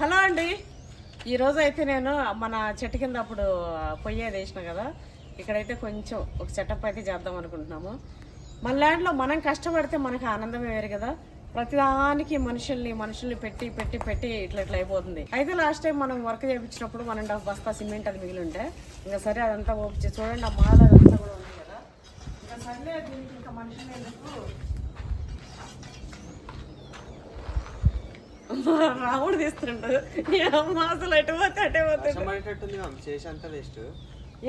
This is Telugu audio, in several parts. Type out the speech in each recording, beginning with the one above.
హలో అండి. ఈరోజు అయితే నేను మన చెట్టు కింద అప్పుడు పొయ్యి వేసిన కదా ఇక్కడైతే కొంచెం ఒక సెటప్ అయితే చేద్దాం అనుకుంటున్నాము. మన ల్యాండ్లో మనం కష్టపడితే మనకు ఆనందమే వేరు కదా. ప్రతిదానికి మనుషుల్ని మనుషుల్ని పెట్టి పెట్టి పెట్టి ఇట్లా ఇట్లా అయిపోతుంది. అయితే లాస్ట్ టైం మనం వర్క్ చేయించినప్పుడు వన్ అండ్ హాఫ్ బస్తా సిమెంట్ అది మిగిలి ఉంటే ఇంకా సరే అదంతా ఓపించి చూడండి ఆ మాల అదంతా కూడా ఉంది కదా. ఇంకా సరే దీనికి ఇంకా మనుషులు ఎందుకు రాముడు తీస్తుండు. అసలు ఎటు పోతే అటే పోతుంది వర్షం పడేటట్టుంది మ్యామ్ చేసేంత వేస్ట్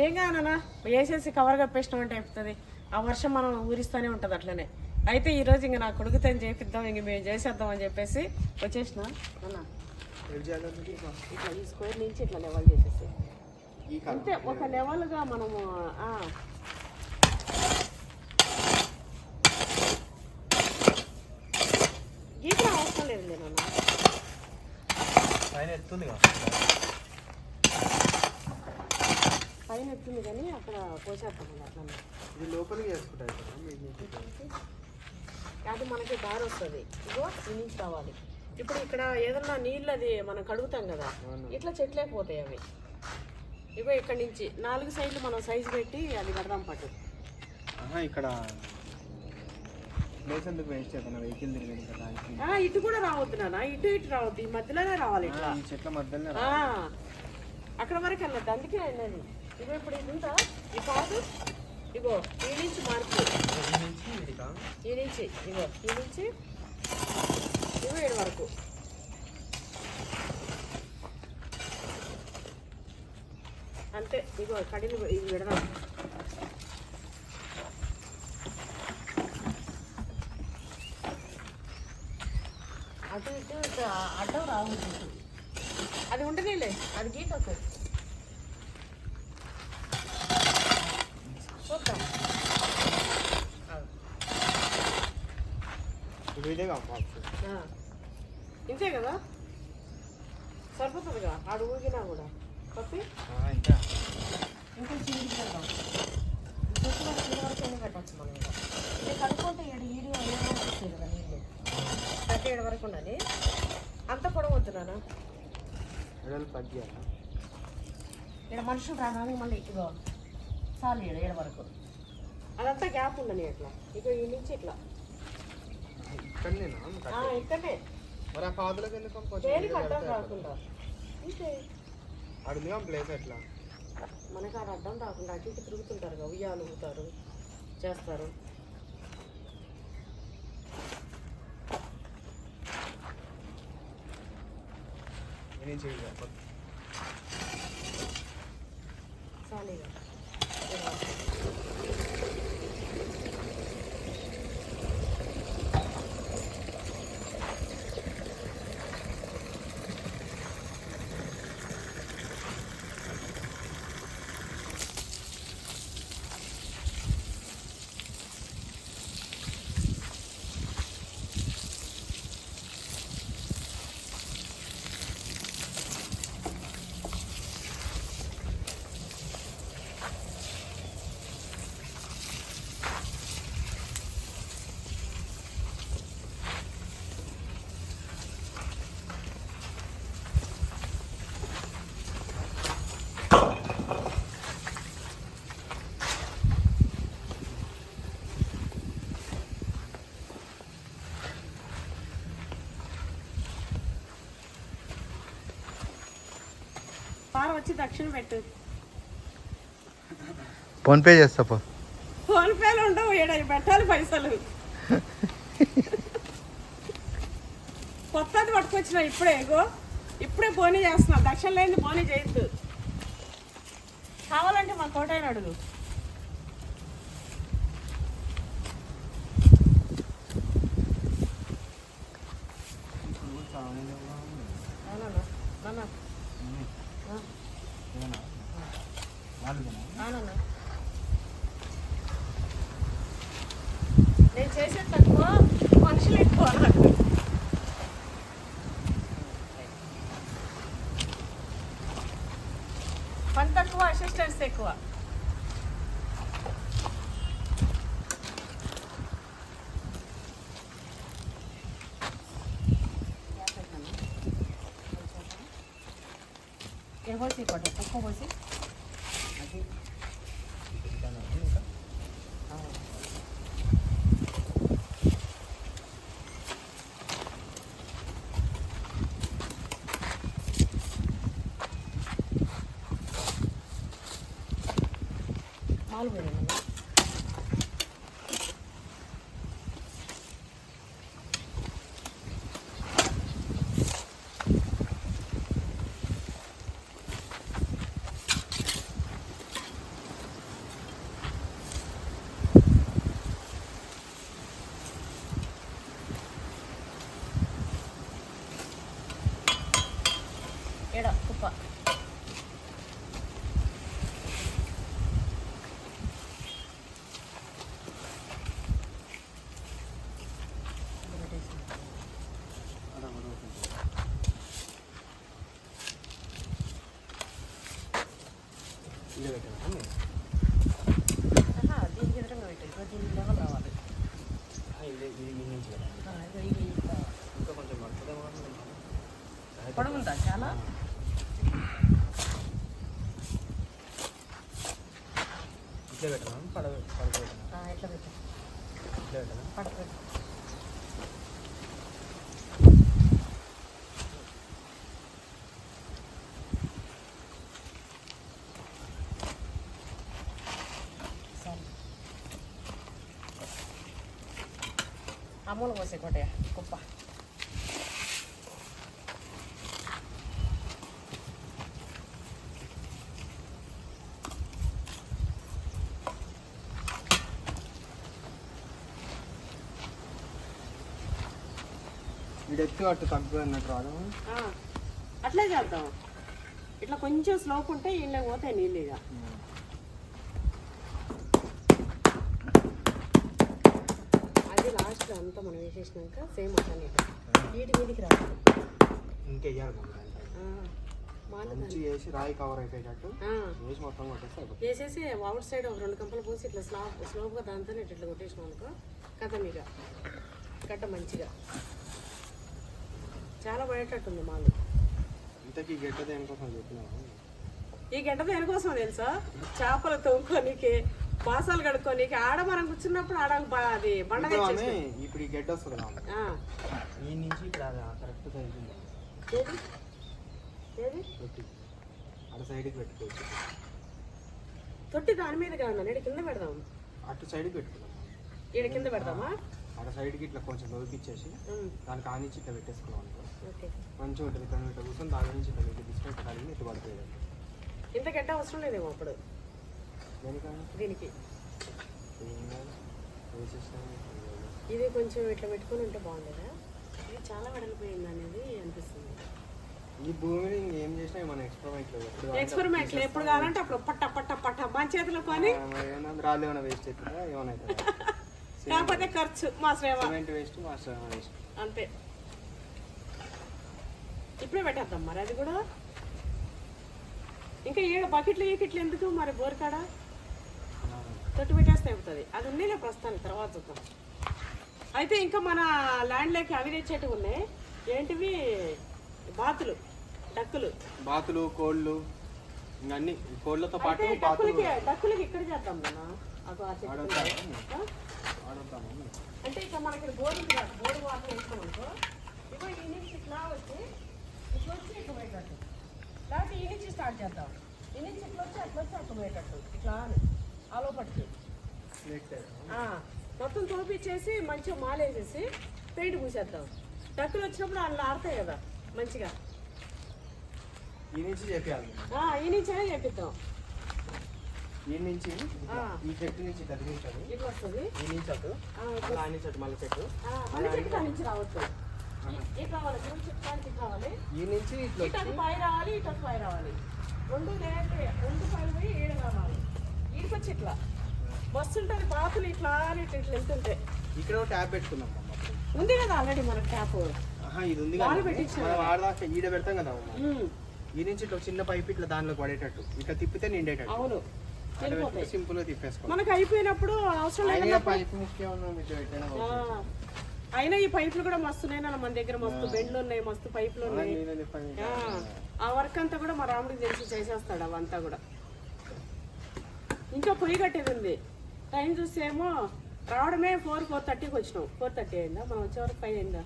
ఏం కాదన్నా వేసేసి కవర్ కప్పేసినాం అంటే అయిపోతుంది. ఆ వర్షం మనం ఊరిస్తూనే ఉంటుంది అట్లనే. అయితే ఈ రోజు ఇంక నా కొడుకుతో చేపిద్దాం ఇంక మేము చేసేద్దాం అని చెప్పేసి వచ్చేసిన అన్న ఇట్లా ఈ స్క్వేర్ నుంచి ఇట్లా లెవెల్ చేసేసి. అంతే ఒక లెవెల్గా మనము ఆ, గీతలు అవసరం లేదు నాన్న. పైన ఎత్తుంది పైన ఎత్తుంది కానీ అక్కడ పోసేస్తాం అట్లా ఇది లోపలికి వేసుకుంటారు అది మనకి దారి వస్తుంది ఇగో ఈ నుంచి రావాలి. ఇప్పుడు ఇక్కడ ఏదన్నా నీళ్ళు అది మనం కడుగుతాం కదా ఇట్లా చెట్లే పోతాయి అవి. ఇగో ఇక్కడ నుంచి? నాలుగు సైడ్లు మనం సైజు పెట్టి అది కడదాం పట్టు. ఇక్కడ ప్లేస్ ఎందుకు వేస్ట్ చేస్తున్నా వెహికల్ తిరిగింది కదా ఆ, ఇటు కూడా రావద్దు నాన్న ఇటు ఇటు రావద్దు ఈ మధ్యలోనే రావాలి ఇట్లా. ఈ చెట్ల మధ్యలో ఆ, అక్కడ వరకు వెళ్ళద్దు అందుకే వెళ్ళదు ఇగో ఇప్పుడు ఇది ఉందా? ఈ కాదు. ఇగో ఈ నుంచి మార్పు. ఈ నుంచి ఇగో ఈ నుంచి ఇగో ఏడు వరకు. అంతే ఇగో కడిని ఇది విడదాం అటు ఇటు ఇటు అడ్డం రావచ్చు అది ఉండదేలే అది గీతకు చూద్దాం. ఇంతే కదా? సరిపోతుందిగా ఆడు ఊగినా కూడా. పప్పి? ఇంకా. ఇంకా ఎన్ని పెట్టచ్చు మనం ఇంకా? ఇది కడుక్కుంటే ఏడు ఈడు వరకు వస్తాయి కదా నీళ్ళు. ప్రతి ఏడు వరకు ఉండాలి. అంత పొడవు వద్దు నాన్న. ఎడలు తగ్గియాలా ఇక్కడ మనుషులు రావడానికి మళ్ళీ ఇగో చాలు ఏడు ఏడు వరకు. అదంతా గ్యాప్ ఉండని ఇట్లా ఇగో ఈ నుంచి ఇట్లా. ఇక్కడనే దేనికి అడ్డం రాకుండా? ఇంతే. అడుగుగా ప్లేస్ ఎట్లా? మనకు ఆడ అడ్డం రాకుండా అటు ఇటు తిరుగుతుంటారు ఉయ్యాలు ఊగుతారు చేస్తారు. 因为这个。那个。వచ్చి దక్షిణ పెట్టు. చేస్తా పో. ఫోన్ పేలు ఉండవు ఏడ పెట్టాలి పైసలు. కొత్తది పట్టుకొచ్చిన ఇప్పుడే ఇగో. ఇప్పుడే పోనీ చేస్తున్నా. దక్షిణ లేని పోనీ చేయొద్దు. కావాలంటే మా కోటైన అడుగు. నేను చేసేది తక్కువ మనుషులు ఎక్కువ నాకు పని తక్కువ అసిస్టెంట్స్ ఎక్కువ ఇక్కడ పోసి కొట్ట కుక్క పోసి అది తింటాను ఇంకా మాలు పోయాను ఏడా కుప్ప అలా కూడా ఉంటుంది. ఇదే పెట్టాను నేను. ఆహా, దీనికి ఎదురుగా పెట్టు ఇప్పుడు దీనికి లెవెల్ రావాలి ఆ, ఇదే ఇది మీ నుంచి కదా ఆ, ఇదిగో ఇది ఇంత ఇంకా కొంచెం పడుతుందేమో అనుకుంటున్నాను. పొడవుందా చాలా ఇట్లా పెట్టాను పడ పడుకోబెట్టాను ఆ, ఎట్లా పెట్టు ఇట్లా పెట్టాను పట్టు పెట్టు సరే అమ్ములు పోసే కొట్టయ్య కుప్ప. వీడు ఎత్తు అట్టు తగ్గు అన్నట్టు రాదు? ఆ, అట్లే చేద్దాం. ఇట్లా కొంచెం స్లోప్ ఉంటే ఇళ్ళకి పోతాయి నీళ్ళు ఇక అది లాస్ట్ వేసేసినాక సేమ్ అట్లనే వీటి మీదకి రావాలి మాల మంచి వేసి రాయి కవర్ అయిపోయేటట్టు వేసి మొత్తం వేసేసి అవుట్ సైడ్ ఒక రెండు కంపలు పోసి ఇట్లా స్లాబ్ స్లోప్గా దాంతో ఇట్లా కొట్టేసినాం అనుకో కథ మీక గడ్డ మంచిగా. చాలా పడేటట్టుంది మాలు ఇంతకీ గడ్డ దేనికోసం చెప్పినావు? ఈ గంట దేనికోసం తెలుసా? చేపలు తవ్వుకోనికి బాసాలు కడుక్కోనికి ఆడ మనం కూర్చున్నప్పుడు ఆడ అది బండ ఇప్పుడు ఈ గడ్డ వస్తుంది ఈ నుంచి ఇక్కడ కరెక్ట్ సైజ్ పెట్టి అటు సైడ్కి పెట్టుకోవచ్చు. తొట్టి దాని మీద కాదు నేడు కింద పెడదాం. అటు సైడ్కి పెట్టుకున్నాం ఈడ కింద పెడదామా? అటు సైడ్కి ఇట్లా కొంచెం లోపిచ్చేసి ఉమ్, దానికి ఆ నుంచి ఇట్లా పెట్టేసుకున్నాం అనుకో. మంచిగా ఉంటుంది ఇక్కడ ఇట్లా కూర్చొని దాని నుంచి ఇట్లా ఇట్లా తీసుకొని ఇట్లా ఇట్లా పడుతుంది ఇంత గడ్డ అవసరం లేదేమో అప్పుడు. దీనికి. ఏం ఇది కొంచెం ఇట్లా పెట్టుకొని ఉంటే బాగుండేదా? ఇది చాలా వెడలిపోయింది అనేది అనిపిస్తుంది. ఈ భూమిని ఇంకేం చేసినా మనం ఎక్స్పెరిమెంట్ ఎప్పుడు ఎక్స్పెరిమెంట్ ఎప్పుడు కావాలంటే అప్పుడు పట్ట పట్ట పట్ట మన చేతిలో పని. ఏమన్నా రాళ్ళు ఏమైనా వేస్ట్ అవుతుందా ఏమైనా కాకపోతే ఖర్చు మా శ్రేమ. సిమెంట్ వేస్ట్ మాస్టర్ వేస్ట్ అంతే. ఇప్పుడే పెట్టేద్దాం మరి అది కూడా. ఇంకా ఏడు బకెట్లు గీకెట్లు ఎందుకు మరి బోరికాడ? తొట్టు పెట్టేస్తే అయిపోతుంది అది ఉండేలే ప్రస్తుతానికి తర్వాత చూద్దాం. అయితే ఇంకా మన ల్యాండ్లోకి అవి తెచ్చేటివి ఉన్నాయి. ఏంటివి? బాతులు డక్కులు. బాతులు కోళ్ళు ఇంకా అన్ని కోళ్ళతో పాటు అయితే బాతులు డక్కులకి డక్కులకి ఇక్కడ చేద్దాం మన అదో ఆ చెట్టు ఆడొద్దా? ఆ? ఆడొద్దామా? అంటే ఇక మనకి బోర్డు ఉంది కదా, బోర్డు వాటర్ వేసుకోం అనుకో. ఇగో ఈ నుంచి ఇట్లా వచ్చి ఇట్లా వచ్చి ఇట్లా పోయేటట్టు. లేకపోతే ఈ నుంచి స్టార్ట్ చేద్దాం. ఈ నుంచి ఇట్లా వచ్చి అట్లా వచ్చి అట్లా పోయేటట్టు. ఇట్లా అని. ఆ లోపలికి నెట్. ఆ, మొత్తం తోపిచ్చేసి మంచిగా మాలేసేసి పెయింట్ పూసేద్దాం. డక్కులు వచ్చినప్పుడు అలా ఆడతాయి కదా మంచిగా. ఈ నుంచి చెప్పాలి ఆ, ఈ నుంచి చేపిద్దాం ఈ నుంచి. ఈ చెట్టు నుంచి తగిలించాడు ఇట్లా వస్తుంది? ఈ నుంచి అటు అలా ఆ నుంచి అటు మళ్ళీ చెట్టు. మళ్ళీ చెట్టు నుంచి రావచ్చు ఇట్లా రావాలి చెట్టు కాడికి ఇట్లా రావాలి ఈ నుంచి ఇట్లా పై రావాలి ఇటు పై రావాలి. రెండు రెండు పైలు పోయి ఏడు రావాలి. ఇట్లా. బస్సు ఉంటుంది బాతులు ఇట్లా ఇట్లా ఇట్లా వెళ్తుంటాయి ఇక్కడ ఒక ట్యాప్ పెట్టుకున్నాం. ఉంది కదా ఆల్రెడీ మనకు ట్యాప్ ఇది ఉంది ఆడదాకా ఈడ పెడతాం కదా అమ్మ. ఈ నుంచి ఇట్లా ఒక చిన్న పైప్ ఇట్లా దానిలో పడేటట్టు. ఇట్లా తిప్పితే నిండేటట్టు. అవును. సింపుల్గా తిప్పేసుకోవాలి. మనకు అయిపోయినప్పుడు అవసరం అయినా పైప్ ముఖ్యం ఈ పైపులు కూడా మస్తున్నాయి నాన్న మన దగ్గర మస్తు బెండ్లు ఉన్నాయి మస్తు పైపులు ఉన్నాయి. ఆ వర్క్ అంతా కూడా మా రాముడికి తెలిసి చేసేస్తాడు అవంతా కూడా. ఇంకా పొయ్యి కట్టేది ఉంది టైం చూసేమో రావడమే ఫోర్ ఫోర్ థర్టీకి వచ్చినాం. ఫోర్ థర్టీ అయిందా? మనం వచ్చే వరకు ఫైవ్ అయిందా?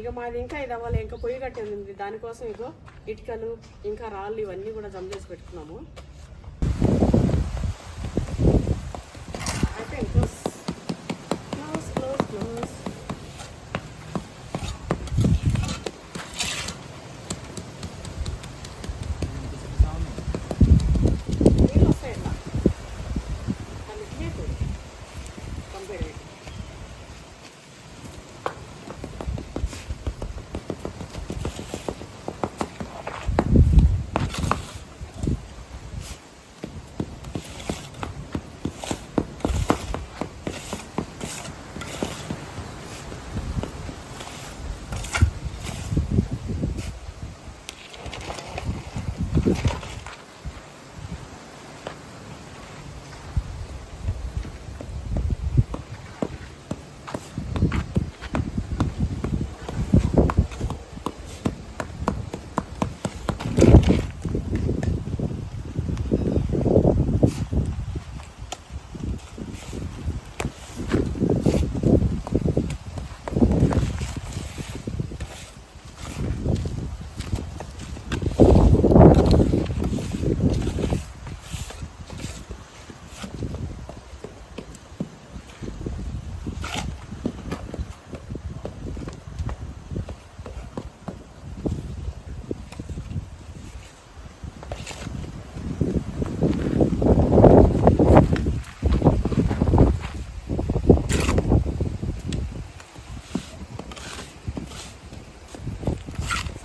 ఇక మాది ఇంకా ఇది అవ్వాలి. ఇంకా పొయ్యి కట్టేది ఉంది దానికోసం ఇగో ఇటుకలు ఇంకా రాళ్ళు ఇవన్నీ కూడా జమ చేసి పెట్టుకున్నాము.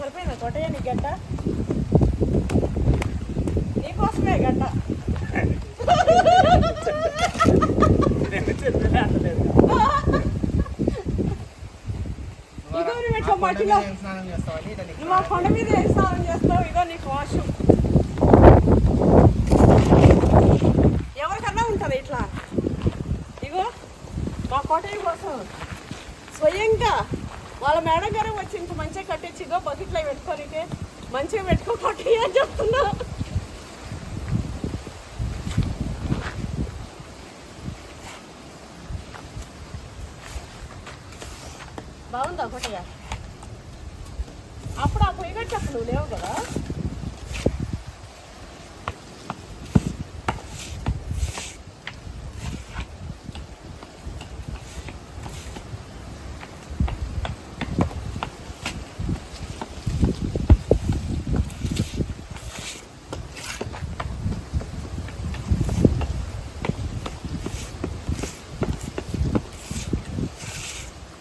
సరిపోయిందా? కొట్టయ్య నీ గంట నీకోసమే గంట ఇగో నువ్వు ఇట్లా మట్టిలో నువ్వు ఆ కొండ మీద స్నానం చేస్తావు? ఇగో నీకు వాష్ ఎవరికన్నా ఉంటుంది ఇట్లా? ఇగో మా కోటయ్య కోసం స్వయంగా వాళ్ళ మేడం గారు వచ్చి ఇంత బకెట్లో పెట్టుకోనికే మంచిగా పెట్టుకో అని చెప్తున్నా బాగుందా కోటయ్య అప్పుడు ఆ పొయ్యి కట్టప్పుడు నువ్వు లేవు కదా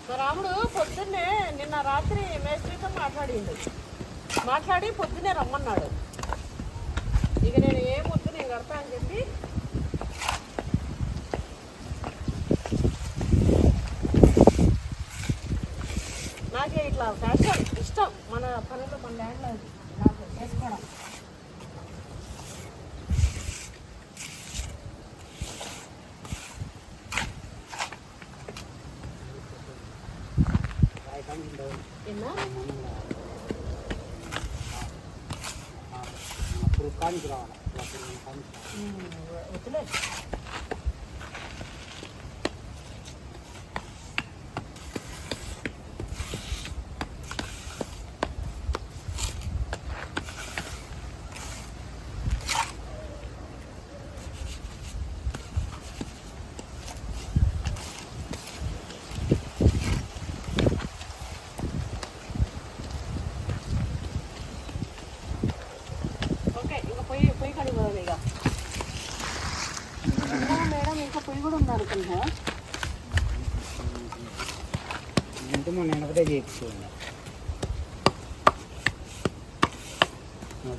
మా రాముడు పొద్దున్నే నిన్న రాత్రి మేస్త్రితో మాట్లాడిండు. మాట్లాడి పొద్దున్నే రమ్మన్నాడు. ఇక నేను ఏ పొద్దు నేను కడతా అని చెప్పి నాకే ఇట్లా ఫ్యాషన్ ఇష్టం. మన పనులు మన ల్యాండ్లో నాకు చేసుకోవడం ఎన్నా అప్పుడు కానికి రావాలి వద్దులే ఓకే ఇంకా పొయ్యి పొయ్యి కడిగి పోదాం ఇక ఇంకా మేడం ఇంకా పొయ్యి కూడా ఉంది అనుకుంటా అంటే మొన్న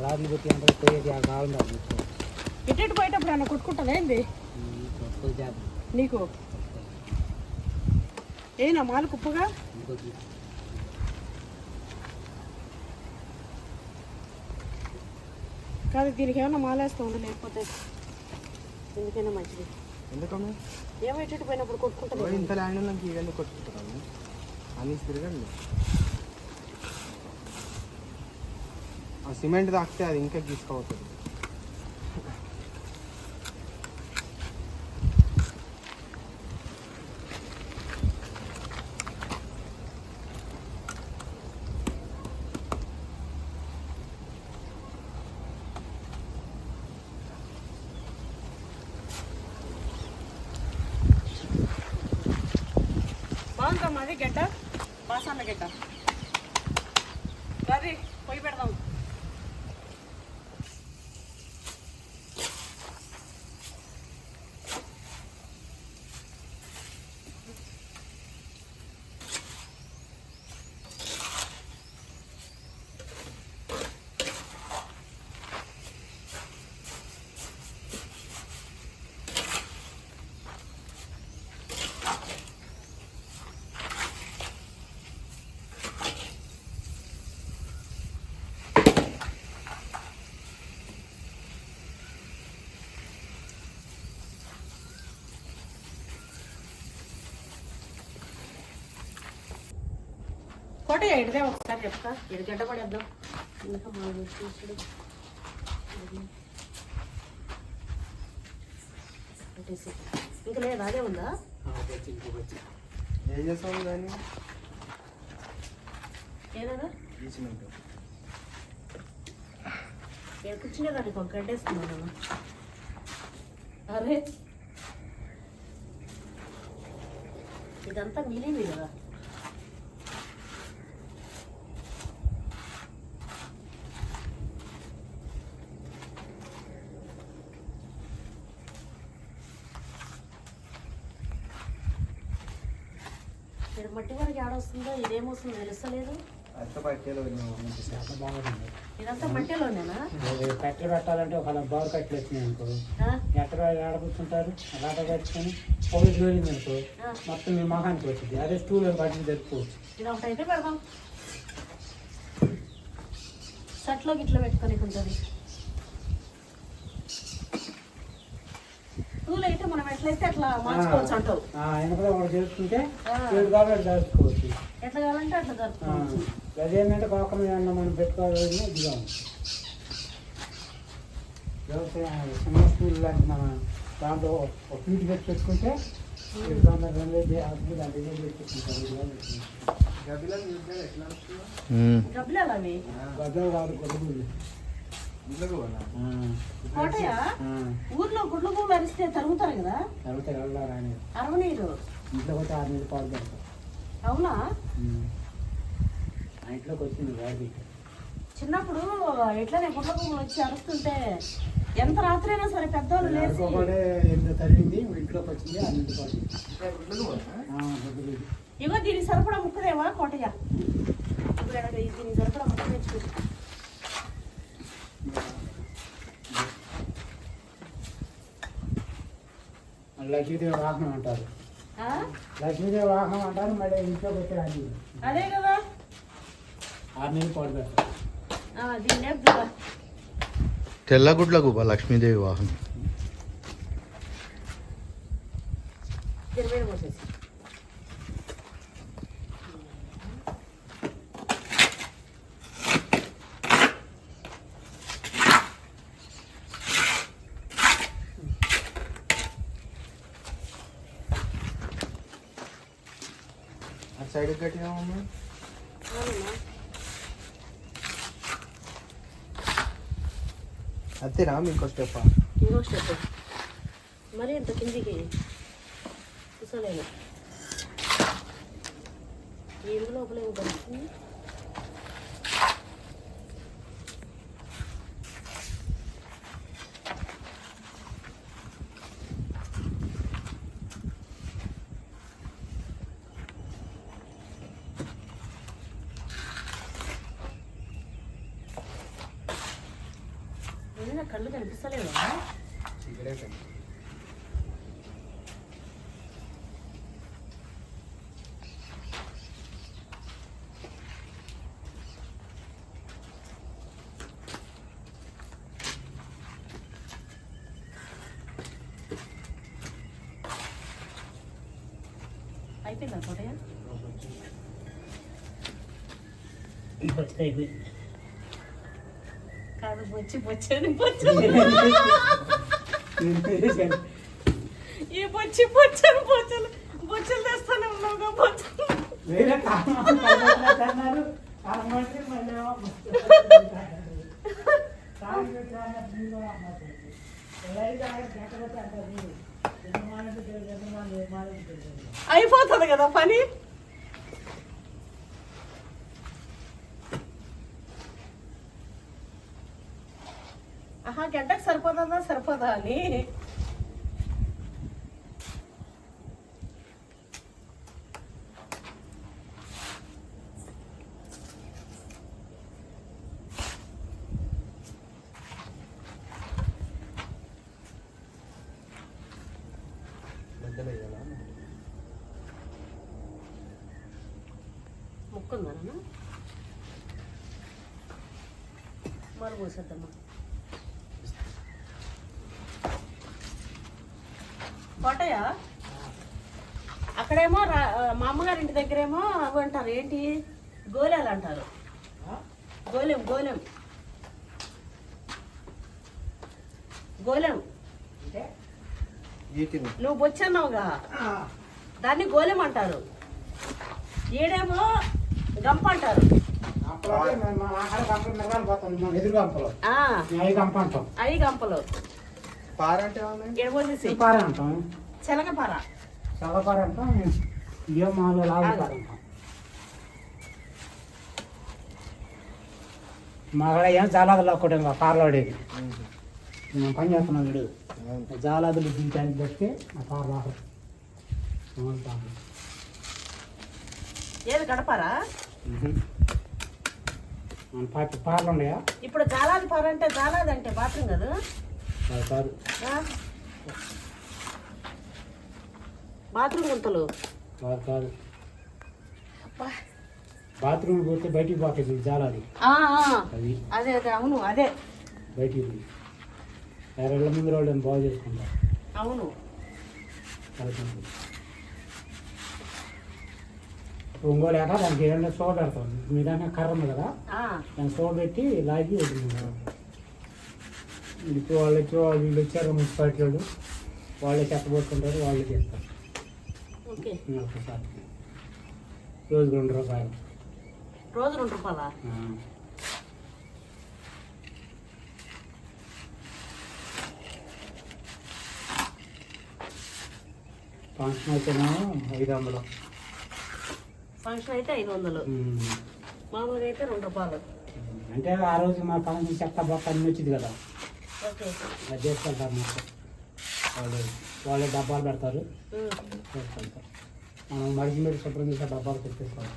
రాత్రి పెట్టి అంటే పోయేది ఆ కాలం రాదు ఇటు పోయేటప్పుడు అన్న కుట్టుకుంటాను ఏంది? నీకు? ఏనా మాలు కుప్పగా? కాదు దీనికి ఏమన్నా మాలేస్తూ ఉండు లేకపోతే ఎందుకైనా మంచిది. ఎందుకమ్మా? ఏమో ఇటు పోయినప్పుడు కొట్టుకుంటుంది ఎవరు ఇంత ల్యాండ్ నాకు ఇవన్నీ కొట్టుకుంటారు అన్ని తిరగండి ఆ సిమెంట్ తాకితే అది ఇంకా తీసుకోవచ్చు బాగుందమ్మా అది గడ్డ బాసన్న గడ్డ రవి పొయ్యి పెడదాం ఎడితే ఒకసారి చెప్తా. ఎడి గడ్డ పడేద్దాం. ఇంకా మా చూసుడు ఇంకా లేదా? అదే ఉందా? ఏం చేస్తాం దాన్ని? ఏదన్నా ఇక్కడ కూర్చునేదానికి ఒక గడ్డేసుకున్నాను అరే. ఇదంతా మిలింది కదా ఇక్కడ మట్టి తెలుస్తలేదు. ఇదంతా మట్టిలోనేనా కట్టెలు పెట్టాలంటే ఒక బోర్ కట్టెలు వచ్చినాయి అనుకో. ఆ? ఎక్కడ ఆడబుచ్చుంటారు? అలాట పెట్టుకొని పొగలు జోరింది అనుకో. ఆ. మొత్తం మీ మొహానికి వచ్చింది. అదే స్టూల్ జరుపుకోవచ్చు ఇది పెడదాం. గిట్ల పెట్టుకొని ఉంటుంది టూల్ అయితే మనం ఎట్లయితే అట్లా మార్చుకోవచ్చు అంటావు? ఆయన కూడా ఒకటి చేసుకుంటే కాబట్టి ఎట్లా కావాలంటే అట్లా ఆ. జరుపుకోవచ్చు అదేంటంటే కాక మీద ఏమన్నా మనం పెట్టుకోవాలని ఇదిగా ఉంది వ్యవసాయం లాంటి మన దాంట్లో ఒక ఫీట్ పెట్టి పెట్టుకుంటే రెండు గబ్బిలాలు అవి? కాదు ఊర్లో గుడ్లు పువ్వులు అరిస్తే తరుగుతారు కదా? ఆయన. అరవనీరు. ఇంట్లో పోతే ఆరు నెలలు పాలు పెడతారు. అవునా? ఇంట్లోకి వచ్చింది గాడి చిన్నప్పుడు ఎట్లనే గుడ్ల పువ్వులు వచ్చి అరుస్తుంటే ఎంత రాత్రి అయినా సరే పెద్దవాళ్ళు లేచి ఆడుకోబడే ఎంత తరిగింది ఇంట్లోకి వచ్చింది గొడ్డలి ఇగో దీనికి సరిపడా ముక్కదేవా కోటయ్య? ఇప్పుడు దీనికి సరిపడా ముక్క తెచ్చుకో. లక్ష్మీదేవి వాహనం అంటారు? లక్ష్మీదేవి వాహనం అంటారు మళ్ళీ ఇంట్లోకి వచ్చి అది కదా. ఆరు నెలలు పాలు పెడతారు. దీన్ని తెల్లగుడ్ల గుబ లక్ష్మీదేవి వాహనం మీద పోసేసి. అటు సైడ్ కట్టినామమ్మా అంతేనా ఇంకో స్టెప్ ఇంకో స్టెప్ మరి ఎంత కిందికి? కూర్చోలేను ఏమి లోపల ఏం కళ్ళు కనిపిస్తలేదు అయిపోయిందా తోటయ్య? అయిపోయింది. కాదు బొచ్చి బొచ్చని బొచ్చు ఈ బొచ్చి బొచ్చని బొచ్చలు బొచ్చలు తెస్తానే ఉన్నావుగా బొచ్చలు వేరే కారణం అన్నారు సరిపోతుందా సరిపోదా అని అవి అంటారు ఏంటి గోళాలు అంటారు. గోలెం గోలెం. గోలెం. అంటే? వీటిని నువ్వు బొచ్చన్నావుగా. దాన్ని గోలెం అంటారు. ఈడేమో గంప అంటారు. అప్పుడైతే మేము మా ఆహార గంపలు మిరగాలు పోతాం మేము ఎదురు గంపలు ఆ, మేము అవి గంప అంటాం అవి గంపలు పార అంటే ఏమన్నా? ఎడబోసేసి పార అంటాం చెలగపార చల్లపార అంటాం ఇయో మాలో లాగు పార అంటాం మా కూడా ఏం జాలాదులు ఒక్కటే మా పారలో పడేది మేము. పని చేస్తున్నాం వీడు. జాలాదులు దించడానికి పెడితే ఆ పార రాదు. ఏది గడపారా? మన పార్లు ఉన్నాయా? ఇప్పుడు జాలాది పార అంటే జాలాది అంటే బాత్రూమ్ కదా కాదు. ఆ? బాత్రూమ్ గుంతలు. కాదు కాదు. అబ్బా. బాత్రూమ్ పోతే బయటికి పోతుంది ఆ. అది. అదే అదే అవును అదే. బయటికి పోయి. వేరే ముందు వాళ్ళు బాగు చేసుకుంటారు అవును. ఒంగోలేక దానికి ఏదైనా సో పెడతాం. మీ దాన్ని కర్ర ఉంది కదా? దాన్ని సో పెట్టి లాగి ఇప్పుడు వాళ్ళు వచ్చి వాళ్ళు వీళ్ళు వచ్చారు మున్సిపాలిటీ వాళ్ళు. వాళ్ళే చెత్త పోసుకుంటారు వాళ్ళే చేస్తారు. ఓకే. రోజుకు రెండు రూపాయలు. రోజు రెండు రూపాయలా. ఫంక్షన్ అయితేనేమో ఐదు వందలు. ఫంక్షన్ అయితే ఐదు వందలు. మామూలుగా అయితే రెండు రూపాయలు. అంటే ఆ రోజు మా ఫంక్షన్ చెత్త బొక్క అన్ని వచ్చింది కదా. ఓకే. అది చేసుకెళ్తారు మాకు. వాళ్ళు వాళ్ళే డబ్బాలు పెడతారు. చేసుకెళ్తారు మనం మడిచి మడిచి శుభ్రం చేసే డబ్బాలు పెట్టేసుకోవాలి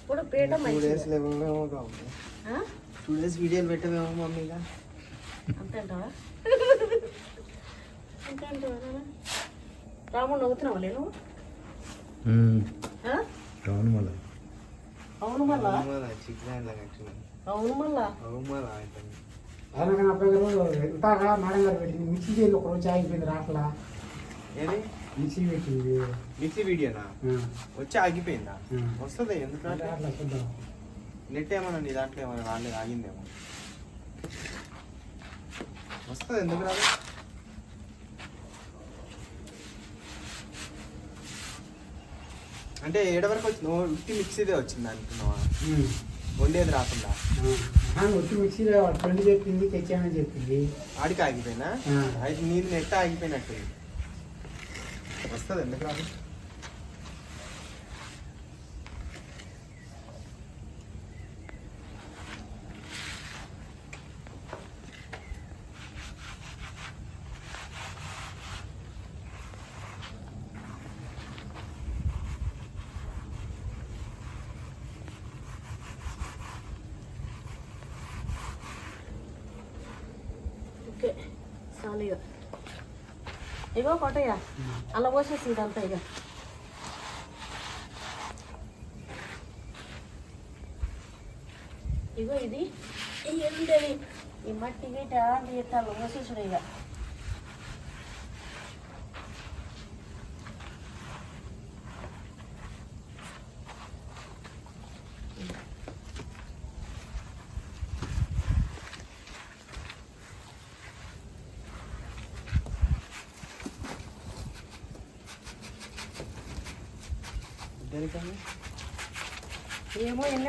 ఇప్పుడు పీట టూ మంచిది డేస్ లేవేమో కావు. ఆ? టూ డేస్ వీడియోలు పెట్టవేమో మమ్మీగా అంతే అంటావా అంతే అంటావా నాన్న? రాముడు నవ్వుతున్నావా నేను? అవును మళ్ళా? అవును మళ్ళా చికెన్ అవును మళ్ళా? అవుమలా అయితే అలాగే నా అబ్బాయి గారు ఇంతగా మేడం గారు పెట్టింది మిక్సీ చేయాలి ఒక రోజు ఆగిపోయింది రాట్లా. ఏది? మిక్సీ పెట్టింది. మిక్సీ వీడియోనా. వచ్చి ఆగిపోయిందా. వస్తుంది ఎందుకు అట్లా చూద్దాం. నెట్ ఏమన్నా నీ దాంట్లో ఏమైనా రాలేదు ఆగిందేమో. వస్తుంది ఎందుకు రాదు అంటే ఏడ వరకు వచ్చింది ఉట్టి మిక్సీదే వచ్చింది అనుకున్నావా. వండేది రాకుండా? వచ్చి మిక్సీలో ఫ్రెండ్ చెప్పింది తెచ్చామని చెప్పింది. ఆడికి ఆగిపోయినా. అయితే నీది నెట్ ఆగిపోయినట్టు వస్తుంది ఎందుకు రాదు ఓకే చాలు ఇక ఇగో కొట్టయ్య. అలా పోసేసి ఇదంతా ఇక ఇగో ఇది. ఇది ఈ మట్టి గీట తీస్తాను పోసేసుడు ఇక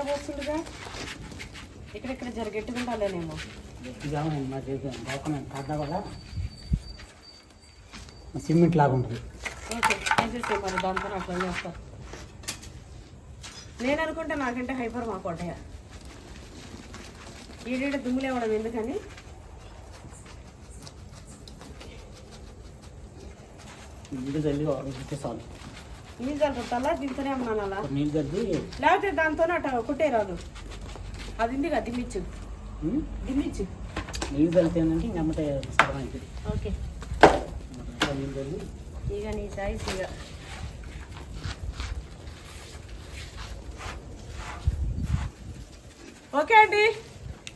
పోస్తుందిగా ఇక్కడిక్కడ జర గట్టిగా ఉండాలేనేమో గట్టిగా మా కూడా సిమెంట్ లాగా ఉంటుంది. ఓకే వేసేసే మరి దాంతో అట్లా చేస్తా. నేను అనుకుంటే నాకంటే హైపర్ మా కోటయ్య. ఈడీడ దుమ్ములేవడం ఎందుకని? ఇస్తే చాలు. నీళ్ళు చల్లుతాలా దీంతోనే అన్నాను అలా నీళ్ళు చల్లి లేకపోతే దాంతో అట్ట కుట్టే రాదు. అది ఉంది కదా దిమ్మిచ్చు. దిమ్మిచ్చు. నీళ్ళు ఏంటంటే ఇంక అమ్మటే ఓకే. ఇక నీ చాయిస్ ఇక. ఓకే అండి.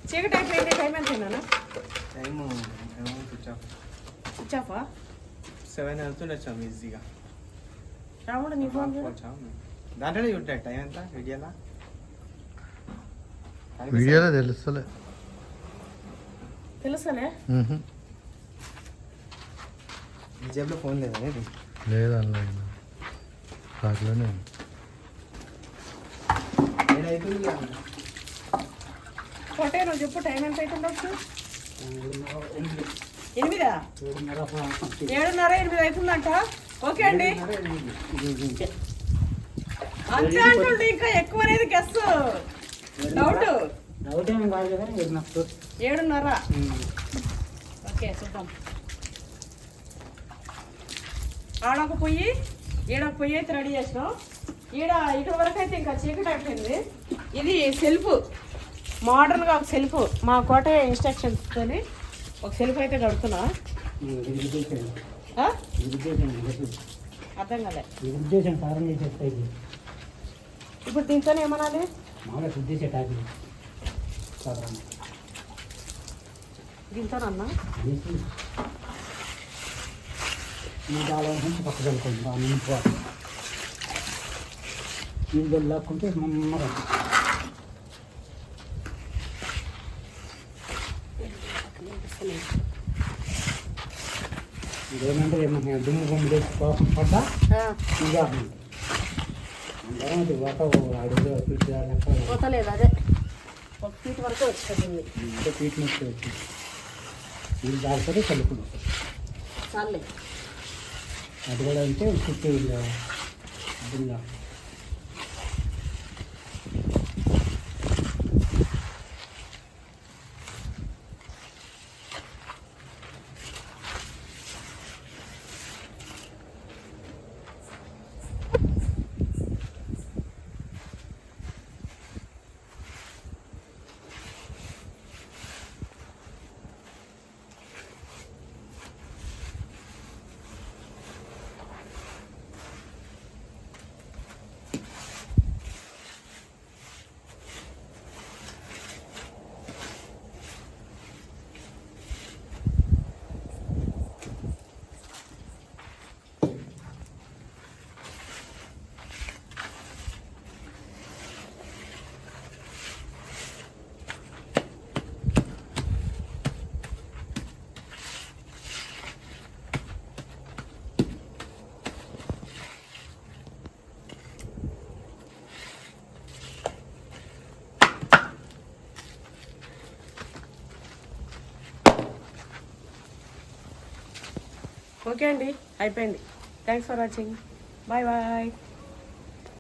చీకటి అయిపోయింది. టైం ఎంత అయినా టైం స్విచ్ ఆఫ్ స్విచ్ ఆఫా సెవెన్ వెళ్తుండొచ్చాము ఈజీగా రాముడు నీ ఫోన్ దాంట్లోనే చూంటాయి టైం ఎంత వీడియోలా? వీడియోలో తెలుస్తలే. తెలుసలే. ఈ జేబులో ఫోన్ లేదా ఇది లేదు అందులో దాంట్లోనే కొట్టే నువ్వు చెప్పు టైం ఎంత అవుతుండొచ్చు ఎనిమిది. ఏడున్నర ఎనిమిది అవుతుందంట ఓకే అండి. అంతే అంటుండే ఇంకా ఎక్కువ అనేది గెస్ డౌట్ డౌట్ ఏమి కాదు కదా ఏడున్నర. ఏడున్నర ఓకే చూద్దాం. ఆడొక పొయ్యి ఈడొక పొయ్యి అయితే రెడీ చేసినాం. ఈడ ఇక్కడ వరకు అయితే ఇంకా చీకటి అయిపోయింది. ఇది సెల్ఫ్. మోడర్న్గా ఒక సెల్ఫ్. మా కోట ఇన్స్ట్రక్షన్స్తోని ఒక సెల్ఫ్ అయితే కడుతున్నా. అర్థం కదా ఇరిగేషన్ సారం చేసేస్తాయి ఇప్పుడు దీంతో ఏమనాలి? మామూలుగా శుద్ధి చేసే ట్యాబ్లెట్ సాధారణ. దీంతోనన్నా? అనేసి. మీ దాలో నుంచి పక్క చల్లుకోండి ఆ నింపుకోవాలి నీళ్ళు లాక్కుంటే మమ్మగా ఏమన్నా దుమ్ము గుమ్ములు కోపం పడ్డా? ఇంకా అందరం వాట అడుగు పోతలేదు అదే. ఒక ఫీట్ వరకు వచ్చింది అంటే ట్రీట్మెంట్ వచ్చింది. నీళ్ళు దాడితే చల్లుకుంటాం చాలే అది కూడా అంటే చుట్టూ ఇలా ఓకే అండి అయిపోయింది. Thanks for watching bye bye